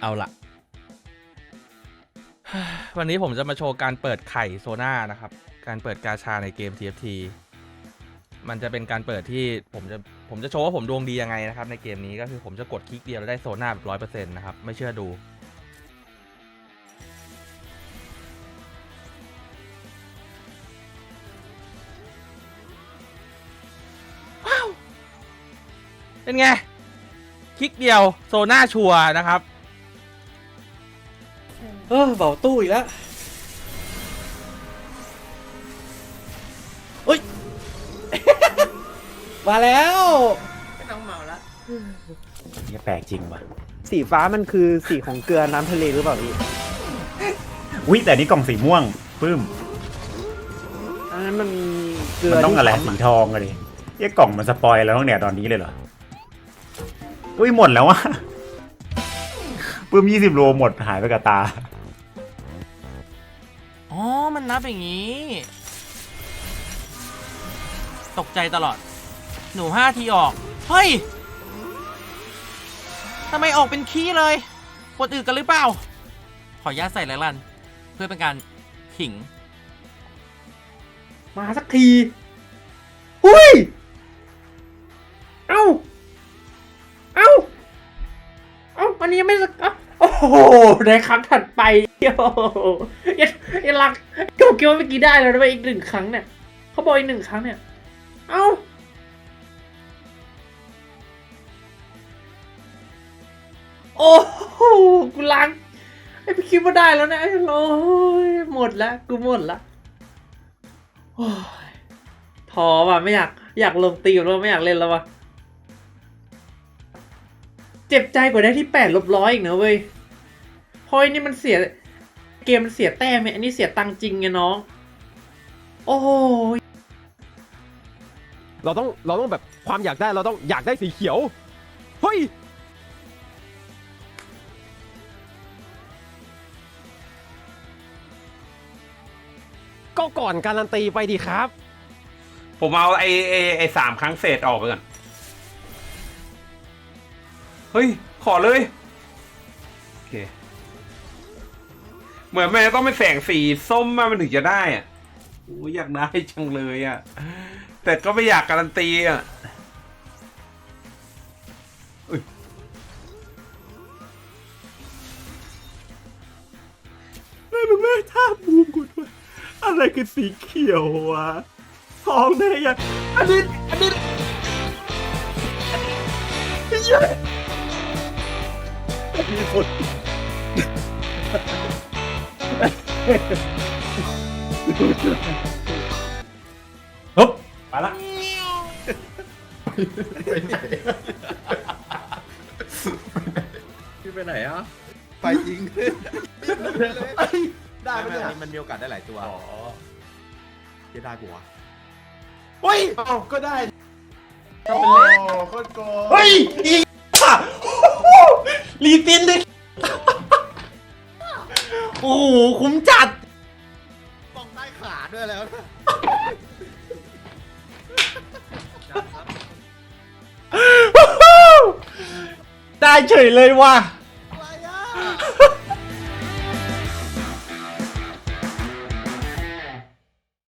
เอาละวันนี้ผมจะมาโชว์การเปิดไข่โซน่านะครับ การเปิดกาชาในเกม TFT มันจะเป็นการเปิดที่ผมจะผมจะโชว์ว่าผมดวงดียังไงนะครับ ในเกมนี้ก็คือผมจะกดคลิกเดียวแล้วได้โซน่าแบบร้อยเปอร์เซ็นต์นะครับ ไม่เชื่อดู ว้าว เป็นไง คลิกเดียวโซน่าชัวร์นะครับ เออเบาตู้อีกแล้วเฮ้ย มาแล้วไม่ต้องเมาละนี่แปลกจริงว่ะสีฟ้ามันคือสีของเกลือน้ำทะเลหรือเปล่าพี่อุ้ยแต่นี่กล่องสีม่วงปื้มอันนั้นมันเกลือมันต้องอะไรที่สีทำทองอะดิเยี่กล่องมันสปอยแล้วต้องเนี่ยตอนนี้เลยเหรออุ้ยหมดแล้วอะปื้มยี่สิบโลหมดหายไปกับตา อ๋อ มันนับอย่างนี้ ตกใจตลอด หนูห้าทีออก เฮ้ยทำไมออกเป็นขี้เลยปวดอึกันหรือเปล่า ขออนุญาตใส่แล้วลัน เพื่อเป็นการขิง มาสักทีหุ้ย เอ้า เอ้า เอ้า อันนี้ยังไม่สักอ้า โอ้โหในครั้งถัดไปโอ้โหยังยังรักก็คิดว่าเมื่อกี้ได้แล้วนะอีกหนึ่งครั้งเนี่ยเขาบอกอีกหนึ่งครั้งเนี่ย เอ้าโอ้โหกูล้างไอ้พี่คิดว่าได้แล้วนะไอ้โอ้ยหมดแล้วกูหมดละโอ้ยท้อว่ะไม่อยากอยากลงตีมแล้วไม่อยากเล่นแล้วว่ะ เจ็บใจกว่าได้ที่แปดลบร้อยอีกนะเว้ย พราะไอ้นี่มันเสีย เกมมันเสียแต้มไงอันนี้เสียตังค์จริงไงน้อง โอ้โหเราต้องเราต้องแบบความอยากได้เราต้องอยากได้สีเขียว เฮ้ย ก็ก่อนการันตีไปดีครับ ผมเอาไอ้ไอ้ไอ้สามครั้งเศษออกไปก่อน เฮ้ย ขอเลย โอเค เหมือนมันจะต้องเป็นแสงสีส้มมามันถึงจะได้อะโอ้ยอยากได้จังเลยอะ แต่ก็ไม่อยากการันตีอะอุ๊ยแม่แม่ท่าบูมกุดวะอะไรคือสีเขียววะทองได้ยังอันนี้ อันนี้เย้มีคน ฮึบไปละพี่ไปไหนอะไปจริงได้ไหมเนี่ยมันมีโอกาสได้หลายตัวอ๋อจะได้ปะวะเฮ้ยเอ้าก็ได้โอ้โคตรโกเฮ้ยอีกอะรีตินดิโโอ้โหคุ้มจัด ป้องได้ขาด้วยแล้วได้เฉยเลยว่ะ